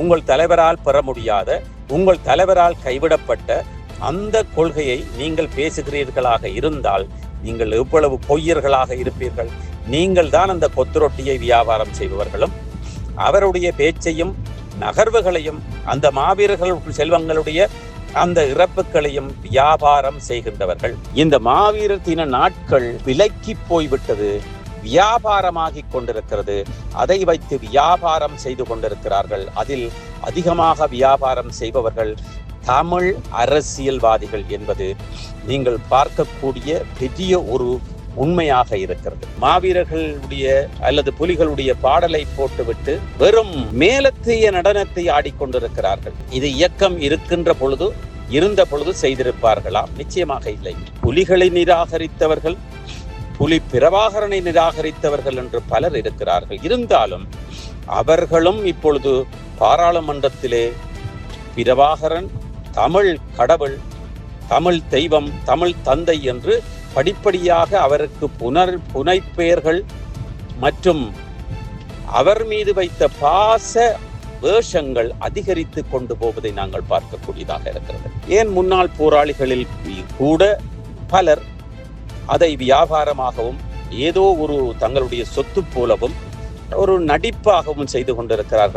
உங்கள் தலைவரால் பெற முடியாத உங்கள் தலைவரால் கைவிடப்பட்ட அந்த கொள்கையை நீங்கள் பேசுகிறீர்களாக இருந்தால் நீங்கள் எவ்வளவு பொய்யர்களாக இருப்பீர்கள். நீங்கள் தான் அந்த கொத்துரொட்டியை வியாபாரம் செய்பவர்களும் அவருடைய பேச்சையும் நகர்வுகளையும் அந்த மாவீரர்கள் செல்வங்களுடைய அந்த இறப்புகளையும் வியாபாரம் செய்கின்றவர்கள். இந்த மாவீரத்தின நாட்கள் விலக்கி போய்விட்டது. வியாபாரமாகிக் கொண்டிருக்கிறது. அதை வைத்து வியாபாரம் செய்து கொண்டிருக்கிறார்கள். அதில் அதிகமாக வியாபாரம் செய்பவர்கள் தமிழ் அரசியல்வாதிகள் என்பது நீங்கள் பார்க்கக்கூடிய பெரிய ஒரு உண்மையாக இருக்கிறது. மாவீரர்களுடைய அல்லது புலிகளுடைய பாடலை போட்டுவிட்டு வெறும் மேலத்தைய நடனத்தை ஆடிக்கொண்டிருக்கிறார்கள். இது இயக்கம் இருக்கின்ற பொழுது இருந்த பொழுது செய்திருப்பார்களாம். நிச்சயமாக இல்லை. புலிகளை நிராகரித்தவர்கள் புலி பிரபாகரனை நிராகரித்தவர்கள் என்று பலர் இருக்கிறார்கள். இருந்தாலும் அவர்களும் இப்பொழுது பாராளுமன்றத்திலே பிரபாகரன் தமிழ் கடவுள் தமிழ் தெய்வம் தமிழ் தந்தை என்று படிப்படியாக அவருக்கு புனர் புனைப்பெயர்கள் மற்றும் அவர் மீது வைத்த பாச வேஷங்கள் அதிகரித்து கொண்டு போவதை நாங்கள் பார்க்கக்கூடியதாக இருக்கிறது. ஏன் முன்னாள் போராளிகளில் கூட பலர் அதை வியாபாரமாகவும் ஏதோ ஒரு தங்களுடைய சொத்து போலவும் ஒரு நடிப்பாகவும் செய்து கொண்டிருக்கிறார்கள்.